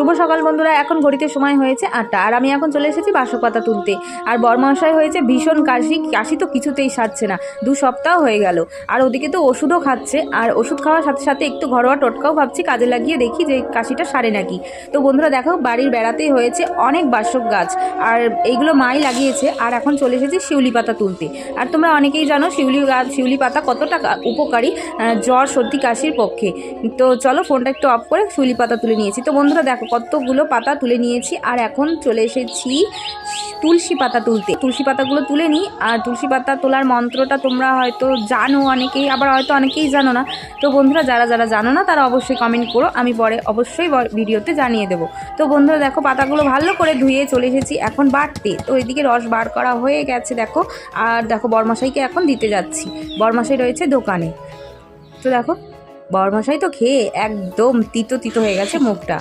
শুভ সকাল বন্ধুরা, এখন ঘড়িতে সময় হয়েছে আটটা। আর আমি এখন চলে এসেছি বাসক পাতা তুলতে। আর বরমশাই হয়েছে ভীষণ কাশি কাশি তো কিছুতেই সারছে না। দু সপ্তাহ হয়ে গেল। আর ওদিকে তো ওষুধও খাচ্ছে। আর ওষুধ খাওয়ার সাথে সাথে একটু ঘরোয়া টোটকাও ভাবছি, কাজে লাগিয়ে দেখি যে কাশিটা সারে নাকি। তো বন্ধুরা, দেখো, বাড়ির বেড়াতেই হয়েছে অনেক বাসক গাছ। আর এইগুলো মাই লাগিয়েছে। আর এখন চলে এসেছি শিউলি পাতা তুলতে। আর তোমরা অনেকেই জানো, শিউলি গাছ শিউলি পাতা কতটা উপকারী জ্বর, সর্দি, কাশির পক্ষে। তো চলো, ফোনটা একটু অফ করে শিউলি পাতা তুলে নিয়েছি। তো বন্ধুরা, দেখো কতগুলো পাতা তুলে নিয়েছি, আর এখন চলে এসেছি তুলসী পাতা তুলতে। তুলসী পাতাগুলো তুলে নিই, আর তুলসী পাতা তোলার মন্ত্রটা তোমরা হয়তো জানো অনেকেই, আবার হয়তো অনেকেই জানো না। তো বন্ধুরা, যারা যারা জানো না, তারা অবশ্যই কমেন্ট করো, আমি পরে অবশ্যই ভিডিওতে জানিয়ে দেবো। তো বন্ধুরা, দেখো পাতাগুলো ভালো করে ধুয়ে চলে এসেছি এখন বাড়তে। তো এদিকে রস বার করা হয়ে গেছে, দেখো। আর দেখো বরমাসাইকে এখন দিতে যাচ্ছি। বরমাসাই রয়েছে দোকানে। তো দেখো বরমাসাই তো খেয়ে একদম তিতো তিতো হয়ে গেছে মুখটা।